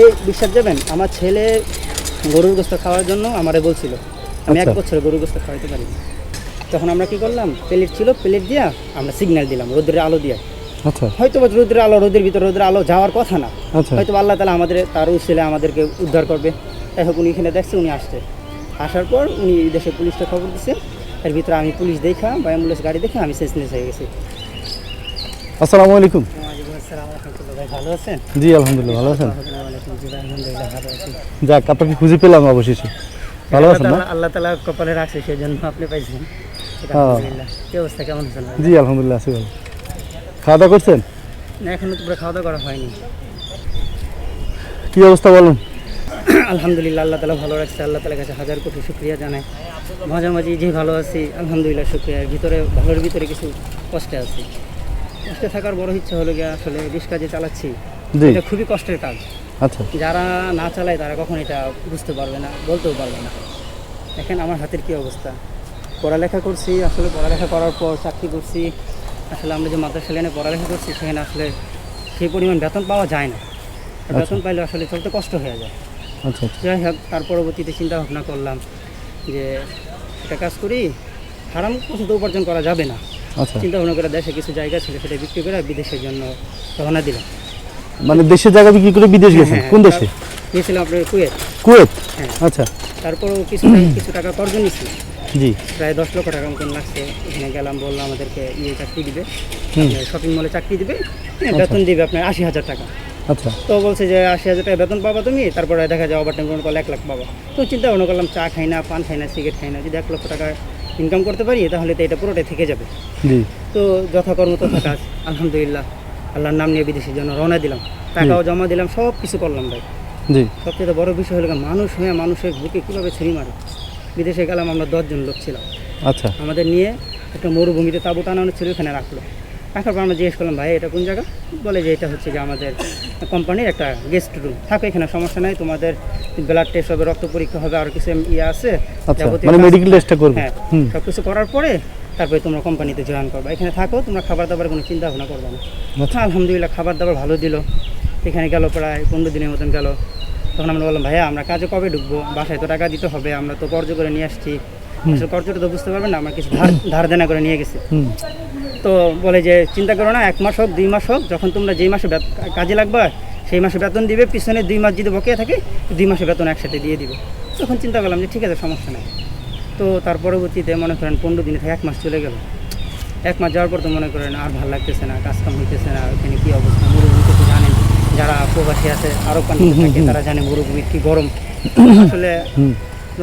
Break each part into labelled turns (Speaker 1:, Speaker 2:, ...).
Speaker 1: এই বিশ্বাস যাবেন আমার ছেলে গরুর গোস্ত খাওয়ার জন্য আমারে বলছিল আমি এক
Speaker 2: আচ্ছা।
Speaker 1: বছর গরুর গোস্ত খাওয়াইতে পারি তখন আমরা কি করলাম প্লেট ছিল প্লেট দিয়া আমরা সিগন্যাল দিলাম রোদের আলো দিয়া।
Speaker 2: আচ্ছা।
Speaker 1: হয়তো বা রোদের আলো রোদের ভিতরে রোদের আলো যাওয়ার কথা না।
Speaker 2: আচ্ছা।
Speaker 1: হয়তো আল্লাহ তালা আমাদের তার ছেলে আমাদেরকে উদ্ধার করবে। তাই হোক উনি এখানে দেখছে উনি আসছে। আসার পর উনি দেশে পুলিশটা খবর দিছে এর ভিতরে আমি পুলিশ দেখা বা অ্যাম্বুলেন্স গাড়ি দেখে আমি সেন্সলেস হয়ে গেছি।
Speaker 2: আসসালামু আলাইকুম। জি আলহামদুলিল্লাহ ভালো আছেন? যাক আপনাকে খুঁজে পেলাম অবশেষে। ভালো আছেন না?
Speaker 1: আল্লাহ তালা কপালে রাখছে সেই জন্য আপনি পাইছেন।
Speaker 2: হ্যাঁ।
Speaker 1: কি অবস্থা কেমন আছেন
Speaker 2: জি আলহামদুলিল্লাহ আছি ভালো। খাওয়া দাওয়া করছেন?
Speaker 1: না এখনও তো খাওয়া দাওয়া করা হয়নি।
Speaker 2: কি অবস্থা বলুন?
Speaker 1: আলহামদুলিল্লাহ আল্লাহ তালা ভালো রাখছে আল্লাহ তালার কাছে হাজার কোটি শুক্রিয়া জানাই মাঝামাঝি যে ভালো আছি আলহামদুলিল্লাহ শুক্রিয়া। ভিতরে ভালোর ভিতরে কিছু কষ্টে আছি। কষ্টে থাকার বড় ইচ্ছা হলো গিয়ে আসলে রিক্সা যে চালাচ্ছি। এটা খুবই কষ্টের কাজ।
Speaker 2: আচ্ছা।
Speaker 1: যারা না চালায় তারা কখন এটা বুঝতে পারবে না বলতেও পারবে না। দেখেন আমার হাতের কি অবস্থা। পড়ালেখা করছি আসলে পড়ালেখা করার পর চাকরি করছি। আসলে আমরা যে মাদ্রাসা লাইনে পড়ালেখা করছি সেখানে আসলে সেই পরিমাণ বেতন পাওয়া যায় না। বেতন পাইলে আসলে চলতে কষ্ট হয়ে যায়।
Speaker 2: আচ্ছা আচ্ছা।
Speaker 1: যাই হোক তার পরবর্তীতে চিন্তা ভাবনা করলাম যে একটা কাজ করি হারাম কিছু তো উপার্জন করা যাবে না।
Speaker 2: আচ্ছা
Speaker 1: চিন্তা ভাবনা করে দেশে কিছু জায়গা ছিল সেটা বিক্রি করে বিদেশের জন্য রওনা দিলাম।
Speaker 2: মানে দেশের জায়গা বিক্রি করে বিদেশ গেছেন?
Speaker 1: হ্যাঁ,
Speaker 2: কোন দেশে?
Speaker 1: গিয়েছিলাম আপনার কুয়েত।
Speaker 2: কুয়েত?
Speaker 1: হ্যাঁ।
Speaker 2: আচ্ছা।
Speaker 1: তারপরেও কিছু কিছু টাকা কর্জ নিচ্ছি
Speaker 2: জি।
Speaker 1: প্রায় দশ লক্ষ টাকা মতন লাগছে। এখানে গেলাম বলল আমাদেরকে ইয়ে চাকরি দিবে। শপিং মলে চাকরি দিবে। হ্যাঁ, বেতন দিবে আপনার আশি হাজার টাকা।
Speaker 2: আচ্ছা।
Speaker 1: তো বলছে যে আশি হাজার টাকা বেতন পাবা তুমি তারপরে দেখা যায় ওভার টাইম করলে এক লাখ পাবা। তো চিন্তা ভাবনা করলাম চা খাই না পান খাই না সিগারেট খাই না যদি এক লক্ষ টাকা ইনকাম করতে পারি তাহলে তো এটা পুরোটাই থেকে যাবে।
Speaker 2: জি।
Speaker 1: তো যথাকর্ম তথা কাজ আলহামদুলিল্লাহ। আল্লাহর নাম নিয়ে বিদেশের জন্য রওনা দিলাম। টাকাও জমা দিলাম সব কিছু করলাম ভাই।
Speaker 2: জি।
Speaker 1: সবচেয়ে বড় বিষয় হলো মানুষ হয়ে মানুষের বুকে কীভাবে ছিঁড়ি মারে। বিদেশে গেলাম আমরা দশজন লোক ছিলাম।
Speaker 2: আচ্ছা।
Speaker 1: আমাদের নিয়ে একটা মরুভূমিতে তাঁবু টানানো ছিল এখানে রাখল। রাখার পর আমরা জিজ্ঞেস করলাম ভাই এটা কোন জায়গা? বলে যে এটা হচ্ছে যে আমাদের কোম্পানির একটা গেস্ট রুম থাকো এখানে সমস্যা নাই তোমাদের ব্লাড টেস্ট হবে রক্ত পরীক্ষা হবে আর কিছু ইয়ে আছে
Speaker 2: আচ্ছা মানে মেডিকেল টেস্টটা করবে।
Speaker 1: হ্যাঁ সব কিছু করার পরে তারপরে তোমরা কোম্পানিতে জয়েন করবে। এখানে থাকো তোমরা খাবার দাবার কোনো চিন্তা ভাবনা করবে না।
Speaker 2: আচ্ছা।
Speaker 1: হ্যাঁ আলহামদুলিল্লাহ খাবার দাবার ভালো দিল। এখানে গেল প্রায় পনেরো দিনের মতন গেল। তখন আমরা বললাম ভাইয়া আমরা কাজে কবে ঢুকবো? বাসায় তো টাকা দিতে হবে আমরা তো কর্য করে নিয়ে আসছি। আসলে কর্জটা তো বুঝতে পারবেন না আমরা কিছু ধার ধার দেনা করে নিয়ে গেছি। তো বলে যে চিন্তা করো না এক মাস হোক দুই মাস হোক যখন তোমরা যেই মাসে কাজে লাগবে সেই মাসে বেতন দিবে পিছনে দুই মাস যদি বকেয়া থাকে দুই মাসে বেতন একসাথে দিয়ে দিবে। তখন চিন্তা করলাম যে ঠিক আছে সমস্যা নেই। তো তার পরবর্তীতে মনে করেন পনেরো দিনে থেকে এক মাস চলে গেল। এক মাস যাওয়ার পর তো মনে করেন আর ভালো লাগতেছে না কাজ কাম হইতেছে না ওখানে কী অবস্থা মরুভূমিতে তো জানেন যারা প্রবাসী আছে আরও পানি থাকে তারা জানে মরুভূমির কী গরম। আসলে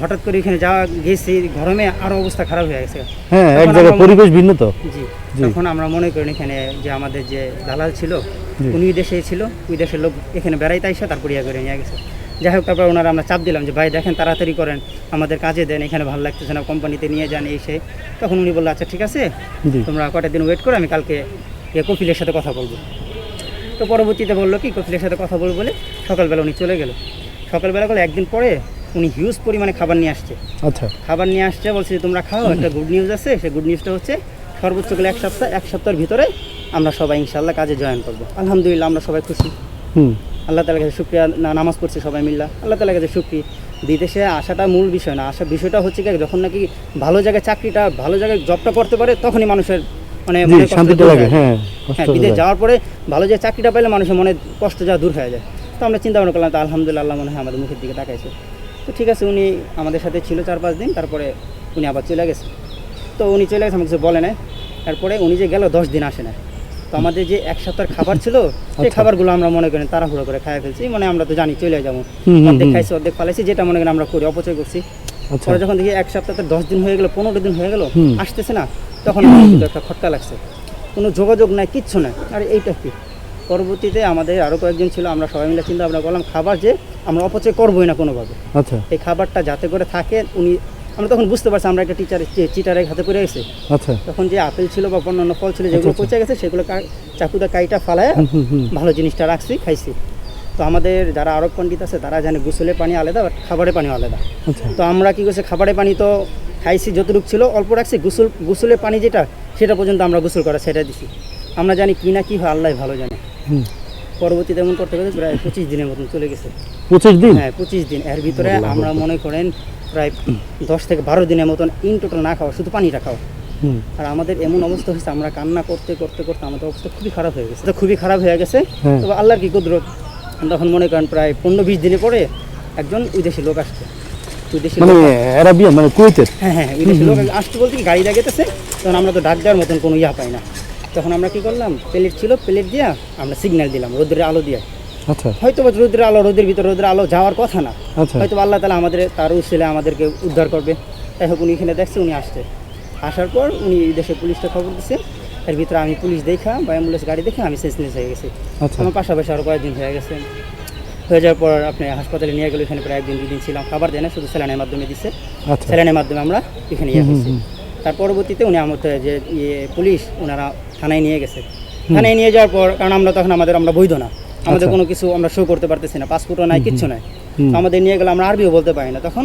Speaker 1: হঠাৎ করে এখানে যাওয়া গেছি গরমে আরও অবস্থা খারাপ হয়ে গেছে।
Speaker 2: হ্যাঁ এক জায়গায় পরিবেশ ভিন্ন তো।
Speaker 1: জি। তখন আমরা মনে করি এখানে যে আমাদের যে দালাল ছিল উনি দেশে ছিল ওই দেশের লোক এখানে বেড়াইতে আইসা তারপর ইয়া করে নিয়ে গেছে। যাই হোক তারপর ওনারা আমরা চাপ দিলাম যে ভাই দেখেন তাড়াতাড়ি করেন আমাদের কাজে দেন এখানে ভালো লাগতেছে না কোম্পানিতে নিয়ে যান এই সে। তখন উনি বলল আচ্ছা ঠিক আছে তোমরা কটা দিন ওয়েট করো আমি কালকে ইয়ে কপিলের সাথে কথা বলব। তো পরবর্তীতে বলল কি কপিলের সাথে কথা বলব বলে সকালবেলা উনি চলে গেল। সকালবেলা গেলে একদিন পরে উনি হিউজ পরিমাণে খাবার নিয়ে আসছে।
Speaker 2: আচ্ছা।
Speaker 1: খাবার নিয়ে আসছে বলছে যে তোমরা খাও একটা গুড নিউজ আছে সেই গুড নিউজটা হচ্ছে সর্বোচ্চ গেলে এক সপ্তাহ এক সপ্তাহের ভিতরে আমরা সবাই ইনশাল্লাহ কাজে জয়েন করব। আলহামদুলিল্লাহ আমরা সবাই খুশি।
Speaker 2: হুম।
Speaker 1: আল্লাহ তালার কাছে শুক্রিয়া না নামাজ পড়ছি সবাই মিল্লা। আল্লাহ তালার কাছে শুক্রি বিদেশে আসাটা মূল বিষয় না আসার বিষয়টা হচ্ছে কি যখন নাকি ভালো জায়গায় চাকরিটা ভালো জায়গায় জবটা করতে পারে তখনই মানুষের মানে
Speaker 2: শান্তিটা লাগে
Speaker 1: হ্যাঁ।
Speaker 2: হ্যাঁ
Speaker 1: বিদেশ যাওয়ার পরে ভালো যে চাকরিটা পাইলে মানুষের মনে কষ্ট যা দূর হয়ে যায়। তো আমরা চিন্তা ভাবনা করলাম তো আলহামদুলিল্লাহ আল্লাহ মনে হয় আমাদের মুখের দিকে তাকাইছে। তো ঠিক আছে উনি আমাদের সাথে ছিল চার পাঁচ দিন তারপরে উনি আবার চলে গেছে। তো উনি চলে গেছে আমাকে কিছু বলে না তারপরে উনি যে গেল দশ দিন আসে না তো আমাদের যে এক সপ্তাহের খাবার ছিল সেই
Speaker 2: আচ্ছা।
Speaker 1: খাবারগুলো আমরা মনে করেন তাড়াহুড়ো করে খাই ফেলছি মানে আমরা তো জানি চলে যাব। অর্ধেক খাইছি অর্ধেক ফালাইছি যেটা মনে করেন আমরা করি অপচয় করছি।
Speaker 2: আচ্ছা।
Speaker 1: পরে যখন দেখি এক সপ্তাহে দশ দিন হয়ে গেল পনেরো দিন হয়ে গেল আসতেছে না তখন একটা খটকা লাগছে। কোনো যোগাযোগ নাই কিচ্ছু নাই। আর এইটা কি? পরবর্তীতে আমাদের আরও কয়েকজন ছিল আমরা সবাই মিলে চিন্তা ভাবনা করলাম খাবার যে আমরা অপচয় করবোই না কোনোভাবে।
Speaker 2: আচ্ছা।
Speaker 1: এই খাবারটা যাতে করে থাকে উনি আমরা তখন বুঝতে পারছি আমরা একটা টিচার চিটারের হাতে করে গেছে।
Speaker 2: আচ্ছা।
Speaker 1: তখন যে আপেল ছিল বা অন্যান্য ফল ছিল যেগুলো
Speaker 2: আচ্ছা।
Speaker 1: পচে গেছে সেগুলো চাকুদা কাইটা ফালায় ভালো জিনিসটা রাখছি খাইছি। তো আমাদের যারা আরব পণ্ডিত আছে তারা জানে গোসলের পানি আলাদা বাট খাবারের পানি আলাদা।
Speaker 2: আচ্ছা।
Speaker 1: তো আমরা কি করছি খাবারের পানি তো খাইছি যতটুকু ছিল অল্প রাখছি গোসল গোসলের পানি যেটা সেটা পর্যন্ত আমরা গোসল করা সেটা দিছি। আমরা জানি কি না কি হয় আল্লাহ ভালো জানে। পরবর্তীতে এমন করতে করতে প্রায় পঁচিশ দিনের মতন চলে গেছে।
Speaker 2: পঁচিশ দিন?
Speaker 1: হ্যাঁ পঁচিশ দিন। এর ভিতরে আমরা মনে করেন প্রায় দশ থেকে বারো দিনের মতন ইন টোটাল না খাওয়া শুধু পানিটা খাওয়া। আর আমাদের এমন অবস্থা হয়েছে আমরা কান্না করতে করতে করতে আমাদের অবস্থা খুবই খারাপ হয়ে গেছে। তো খুবই খারাপ হয়ে গেছে।
Speaker 2: হ্যাঁ।
Speaker 1: তবে আল্লাহর কি কুদরত? তখন মনে করেন প্রায় পনেরো বিশ দিনে পরে একজন বিদেশি লোক আসছে।
Speaker 2: মানে
Speaker 1: লোক
Speaker 2: অ্যারাবিয়ান মানে কুয়েতের?
Speaker 1: হ্যাঁ হ্যাঁ বিদেশি লোক আসতে বলতে গাড়ি লাগাইতেছে তখন আমরা তো ডাক দেওয়ার মতন কোনো ইয়া পাই না। তখন আমরা কি করলাম? প্লেট ছিল প্লেট দিয়া আমরা সিগন্যাল দিলাম রোদ্রের আলো দিয়ে।
Speaker 2: আচ্ছা।
Speaker 1: হয়তো বা রোদ্রের আলো রোদের ভিতরে রোদের আলো যাওয়ার কথা না।
Speaker 2: আচ্ছা।
Speaker 1: হয়তো আল্লাহ তালা আমাদের তার উচিলে আমাদেরকে উদ্ধার করবে। তাই হোক উনি এখানে দেখছে উনি আসছে। আসার পর উনি দেশে পুলিশটা খবর দিচ্ছে এর ভিতরে আমি পুলিশ দেখা বা অ্যাম্বুলেন্স গাড়ি দেখে আমি সেন্সলেস হয়ে গেছি।
Speaker 2: আচ্ছা।
Speaker 1: আমার পাশাপাশি আরও কয়েকদিন হয়ে গেছে। হয়ে যাওয়ার পর আপনি হাসপাতালে নিয়ে গেলে এখানে প্রায় একদিন দুদিন ছিলাম। খাবার দেয় না শুধু স্যালানের মাধ্যমে দিচ্ছে স্যালানের মাধ্যমে আমরা এখানে ইয়ে করছি। তার পরবর্তীতে উনি আমাদের যে ইয়ে পুলিশ ওনারা থানায় নিয়ে গেছে। থানায় নিয়ে যাওয়ার পর কারণ আমরা তখন আমাদের আমরা বৈধ না। আমাদের
Speaker 2: আচ্ছা।
Speaker 1: কোনো কিছু আমরা শো করতে পারতেছি না পাসপোর্টও নাই কিচ্ছু নাই। তো আমাদের নিয়ে গেলে আমরা আরবিও বলতে পারি না। তখন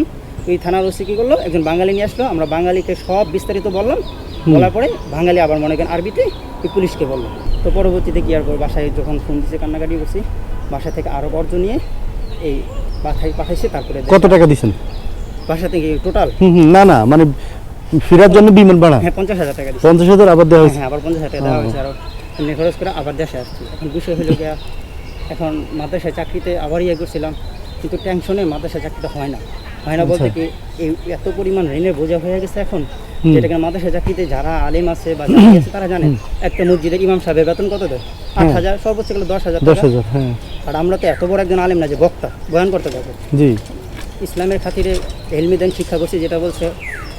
Speaker 1: ওই থানার ওসি কী করল একজন বাঙালি নিয়ে আসলো। আমরা বাঙালিকে সব বিস্তারিত বললাম। বলার পরে বাঙালি আবার মনে করেন আরবিতে ওই পুলিশকে বলল। তো পরবর্তীতে কি আর করব? বাসায় যখন ফোন দিচ্ছে কান্নাকাটি করছি। বাসা থেকে আরও অর্জ নিয়ে এই বাসায় পাঠাইছে তারপরে
Speaker 2: কত টাকা দিছেন?
Speaker 1: বাসা থেকে টোটাল
Speaker 2: না না মানে ফেরার জন্য বিমান ভাড়া?
Speaker 1: হ্যাঁ পঞ্চাশ হাজার টাকা
Speaker 2: পঞ্চাশ হাজার আবার দেওয়া
Speaker 1: হ্যাঁ
Speaker 2: হয়েছে?
Speaker 1: হ্যাঁ আবার পঞ্চাশ হাজার টাকা দেওয়া হয়েছে। এমনি খরচ করে আবার দেশে আসছি। এখন বিষয় হলো গিয়া এখন মাদ্রাসায় চাকরিতে আবার ইয়ে করছিলাম কিন্তু টেনশনে মাদ্রাসায় চাকরিটা হয় না। হয় না বলতে
Speaker 2: আচ্ছা।
Speaker 1: কি এই এত পরিমাণ ঋণের বোঝা হয়ে গেছে এখন
Speaker 2: হুম।
Speaker 1: যেটাকে মাদ্রাসা চাকরিতে যারা আলেম আছে বা যারা আছে তারা জানে একটা মসজিদের ইমাম সাহেবের বেতন কত দেয়? আট
Speaker 2: হ্যাঁ।
Speaker 1: হাজার সর্বোচ্চ গেলে দশ হাজার
Speaker 2: দশ হাজার হ্যাঁ।
Speaker 1: আর আমরা তো এত বড় একজন আলেম না যে বক্তা বয়ান করতে পারব।
Speaker 2: জি।
Speaker 1: ইসলামের খাতিরে এলমিদান শিক্ষা করছি যেটা বলছে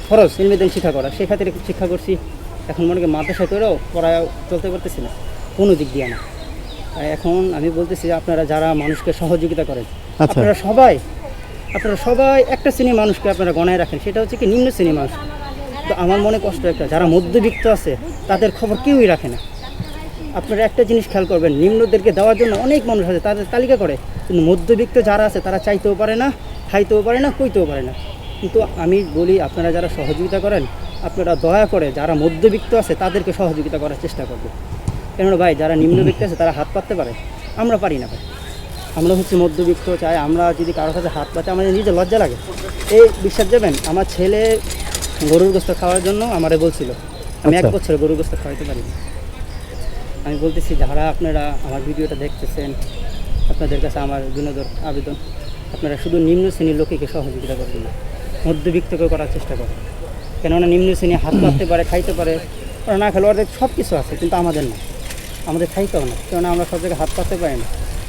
Speaker 1: ফরজ এলমিদান শিক্ষা করা। সেই খাতিরে শিক্ষা করছি। এখন মনে করি মাদ্রাসা করেও পড়ায় চলতে পারতেছি না। কোনো দিক দিয়ে না। আর এখন আমি বলতেছি আপনারা যারা মানুষকে সহযোগিতা করেন
Speaker 2: আচ্ছা।
Speaker 1: আপনারা সবাই আপনারা সবাই একটা শ্রেণির মানুষকে আপনারা গণায় রাখেন। সেটা হচ্ছে কি নিম্ন শ্রেণির মানুষ। তো আমার মনে কষ্ট একটা যারা মধ্যবিত্ত আছে তাদের খবর কেউই রাখে না। আপনারা একটা জিনিস খেয়াল করবেন নিম্নদেরকে দেওয়ার জন্য অনেক মানুষ আছে তাদের তালিকা করে। কিন্তু মধ্যবিত্ত যারা আছে তারা চাইতেও পারে না খাইতেও পারে না কইতেও পারে না। কিন্তু আমি বলি আপনারা যারা সহযোগিতা করেন আপনারা দয়া করে যারা মধ্যবিত্ত আছে তাদেরকে সহযোগিতা করার চেষ্টা করবে কেননা ভাই যারা নিম্নবিত্ত আছে তারা হাত পাততে পারে। আমরা পারি না ভাই। আমরা হচ্ছে মধ্যবিত্ত চাই আমরা যদি কারোর কাছে হাত পাতে আমাদের নিজে লজ্জা লাগে। এই বিশ্বাস যাবেন আমার ছেলে গরুর গোস্ত খাওয়ার জন্য আমারে বলছিল আমি এক
Speaker 2: আচ্ছা।
Speaker 1: বছর গরুর গোস্ত খাওয়াইতে পারি না। আমি বলতেছি যারা আপনারা আমার ভিডিওটা দেখতেছেন আপনাদের কাছে আমার বিনোদন আবেদন আপনারা শুধু নিম্ন শ্রেণির লোকেকে সহযোগিতা করবেন না। মধ্যবিত্তকে করার চেষ্টা করে। কেননা নিম্ন শ্রেণি হাত পাততে পারে খাইতে পারে ওরা না খেলে ওদের সব কিছু আছে কিন্তু আমাদের না। আমাদের খাইতেও না কেননা আমরা সব জায়গায় হাত পাততে পারি না।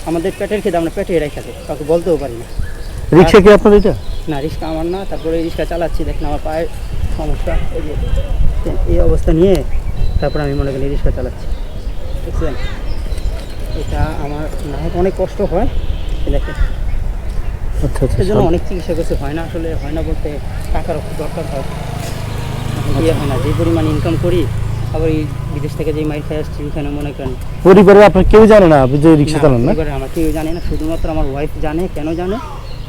Speaker 1: আমাদের পেটের খেতে আমরা পেটে রেখে দেয় কাউকে বলতেও পারি না।
Speaker 2: রিক্সা কি আপনার এটা
Speaker 1: না রিক্সা আমার না তারপরে রিক্সা চালাচ্ছি দেখেন আমার পায়ের সমস্যা এই অবস্থা নিয়ে তারপরে আমি মনে করি রিক্সা চালাচ্ছি। বুঝছেন এটা আমার না অনেক কষ্ট হয় দেখেন।
Speaker 2: আচ্ছা আচ্ছা
Speaker 1: সেজন্য অনেক চিকিৎসা করতে হয় না আসলে হয় না বলতে টাকার দরকার হয়। দিয়ে হয় না যে পরিমাণ ইনকাম করি আবার এই বিদেশ থেকে যে মাইর খেয়ে আসছি ওখানে মনে করেন
Speaker 2: পরিবারে আপনার কেউ জানে না আপনি যে রিক্সা চালান না?
Speaker 1: পরিবারে আমার কেউ জানে না শুধুমাত্র আমার ওয়াইফ জানে কেন জানে?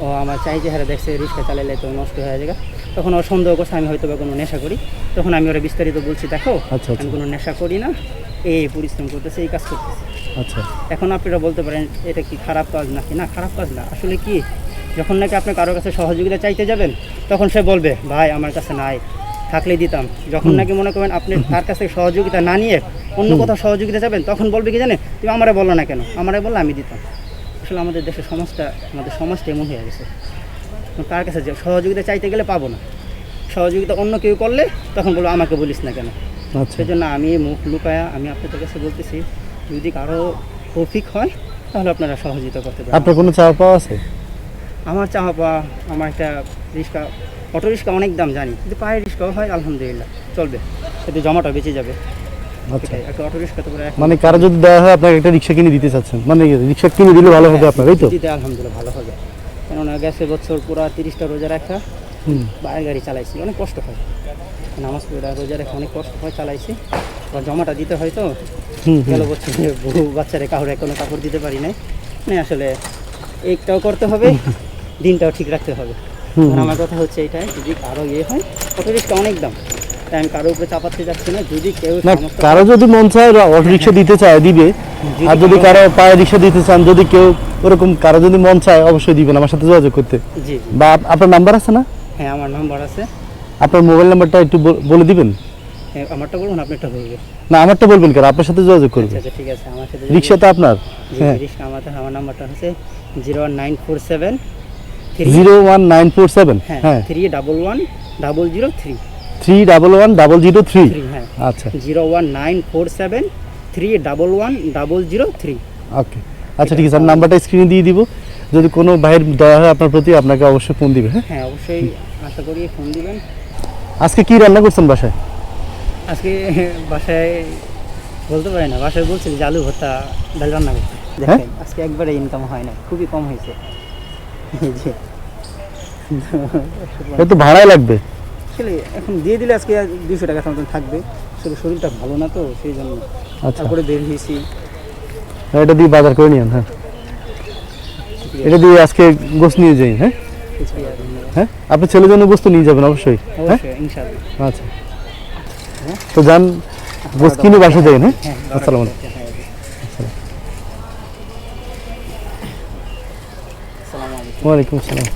Speaker 1: ও আমার চাই যে হ্যাঁ দেখছে রিক্সা চালাইলে তো নষ্ট হয়ে যাবে তখন ও সন্দেহ করছে আমি হয়তো বা কোনো নেশা করি। তখন আমি ওরা বিস্তারিত বলছি দেখো
Speaker 2: আচ্ছা, আচ্ছা।
Speaker 1: আমি কোনো নেশা করি না এই এই পরিশ্রম করতেছে এই কাজ করতেছে।
Speaker 2: আচ্ছা।
Speaker 1: এখন আপনারা বলতে পারেন এটা কি খারাপ কাজ নাকি? না খারাপ কাজ না। আসলে কি যখন নাকি আপনি কারোর কাছে সহযোগিতা চাইতে যাবেন তখন সে বলবে ভাই আমার কাছে নাই থাকলে দিতাম। যখন নাকি মনে করবেন আপনি তার কাছে সহযোগিতা না নিয়ে অন্য কোথাও সহযোগিতা যাবেন তখন বলবে কি জানে তুমি আমারে বলল না কেন? আমারে বললে আমি দিতাম। আসলে আমাদের দেশের সমাজটা আমাদের সমাজটা এমন হয়ে গেছে। তার কাছে যে সহযোগিতা চাইতে গেলে পাবো না। সহযোগিতা অন্য কেউ করলে তখন বলব আমাকে বলিস না কেন?
Speaker 2: আচ্ছা।
Speaker 1: সেই জন্য আমি মুখ লুকায়া আমি আপনাদের কাছে বলতেছি যদি কারও তৌফিক হয় তাহলে আপনারা সহযোগিতা করতে পারেন।
Speaker 2: আপনার কোনো চাওয়া পাওয়া আছে?
Speaker 1: আমার চাওয়া পাওয়া আমার একটা রিক্সা অটো রিক্সা অনেক দাম জানি। কিন্তু পায়ের রিক্সাও হয় আলহামদুলিল্লাহ চলবে। এতে জমাটা বেঁচে যাবে।
Speaker 2: আচ্ছা।
Speaker 1: একটা অটো রিক্সা তো
Speaker 2: মানে কারও যদি দেওয়া হয় আপনাকে একটা রিক্সা কিনে দিতে চাচ্ছেন। মানে রিক্সা কিনে দিলে ভালো হবে আপনার এই তো?
Speaker 1: দিতে আলহামদুলিল্লাহ ভালো হবে। কেননা গেছে বছর পুরো তিরিশটা রোজা রাখা
Speaker 2: হুম।
Speaker 1: বাইরের গাড়ি চালাইছি অনেক কষ্ট হয়। নামাজ পড়া রোজা রেখে অনেক কষ্ট হয় চালাইছি। আবার জমাটা দিতে হয় তো। গেল বছর বহু বাচ্চারে কাউরে কোনো কাপড় দিতে পারি নাই। মানে আসলে এইটাও করতে হবে। দিনটাও ঠিক রাখতে হবে। আমার কথা হচ্ছে এটাই যদি কারও ইয়ে হয় অটো রিক্সা অনেক দাম। তাই আমি কারোর উপরে চাপাতে যাচ্ছি না যদি কেউ
Speaker 2: কারও যদি মন চায় অটো রিক্সা দিতে চায় দিবে। আর যদি কারও পায়ে রিক্সা দিতে চান যদি কেউ ওরকম কারও যদি মন চায় অবশ্যই দিবেন আমার সাথে যোগাযোগ করতে।
Speaker 1: জি
Speaker 2: বা আপনার নাম্বার আছে না?
Speaker 1: হ্যাঁ আমার নাম্বার আছে।
Speaker 2: আপনার মোবাইল নাম্বারটা একটু বলে দিবেন?
Speaker 1: হ্যাঁ, আমারটা বলুন আপনি একটা বলবেন
Speaker 2: না আমারটা বলবেন কেন? আপনার সাথে যোগাযোগ করবে
Speaker 1: আচ্ছা আচ্ছা ঠিক আছে আমার সাথে যদি-
Speaker 2: আপনার। হ্যাঁ।
Speaker 1: আমাদের আমার নাম্বারটা হচ্ছে zero nine four seven
Speaker 2: zero one nine four seven
Speaker 1: হ্যাঁ three double one double zero three
Speaker 2: three double one double zero three
Speaker 1: হ্যাঁ।
Speaker 2: আচ্ছা।
Speaker 1: Zero one nine four seven three double one double zero three
Speaker 2: okay. আচ্ছা ঠিক আছে আমি নাম্বারটা স্ক্রিনে দিয়ে দিব। যদি কোনো ভাইয়ের দয়া হয় আপনার প্রতি আপনাকে অবশ্যই ফোন দিবে হ্যাঁ।
Speaker 1: হ্যাঁ অবশ্যই আশা করি ফোন দিবেন।
Speaker 2: আজকে কি রান্না করছেন বাসায়?
Speaker 1: আজকে বাসায় বলতে পারি না বাসায় বলছি যে আলু ভর্তা ডাল রান্না করতে।
Speaker 2: হ্যাঁ?
Speaker 1: দেখেন আজকে একবারে ইনকাম হয় না খুবই কম হয়েছে।
Speaker 2: এ তো ভাড়াই লাগবে।
Speaker 1: আসলে এখন দিয়ে দিলে আজকে দুশো টাকা মতন থাকবে। আসলে শরীরটা ভালো না তো সেই জন্য
Speaker 2: আচ্ছা।
Speaker 1: তারপরে বের হয়েছি।
Speaker 2: এটা দিয়ে বাজার করে নিন হ্যাঁ। এটা দিয়ে আজকে গোস নিয়ে যাই হ্যাঁ। হ্যাঁ? আপনি ছেলের জন্য গোস্ত নিয়ে যাবেন অবশ্যই হ্যাঁ? আচ্ছা। তো যান গোস্ত কিনে বাসা যাই হ্যাঁ?
Speaker 1: হ্যাঁ
Speaker 2: আসসালামু আলাইকুম।
Speaker 1: আসসালামু আলাইকুম।
Speaker 2: ওয়ালাইকুম আসসালাম।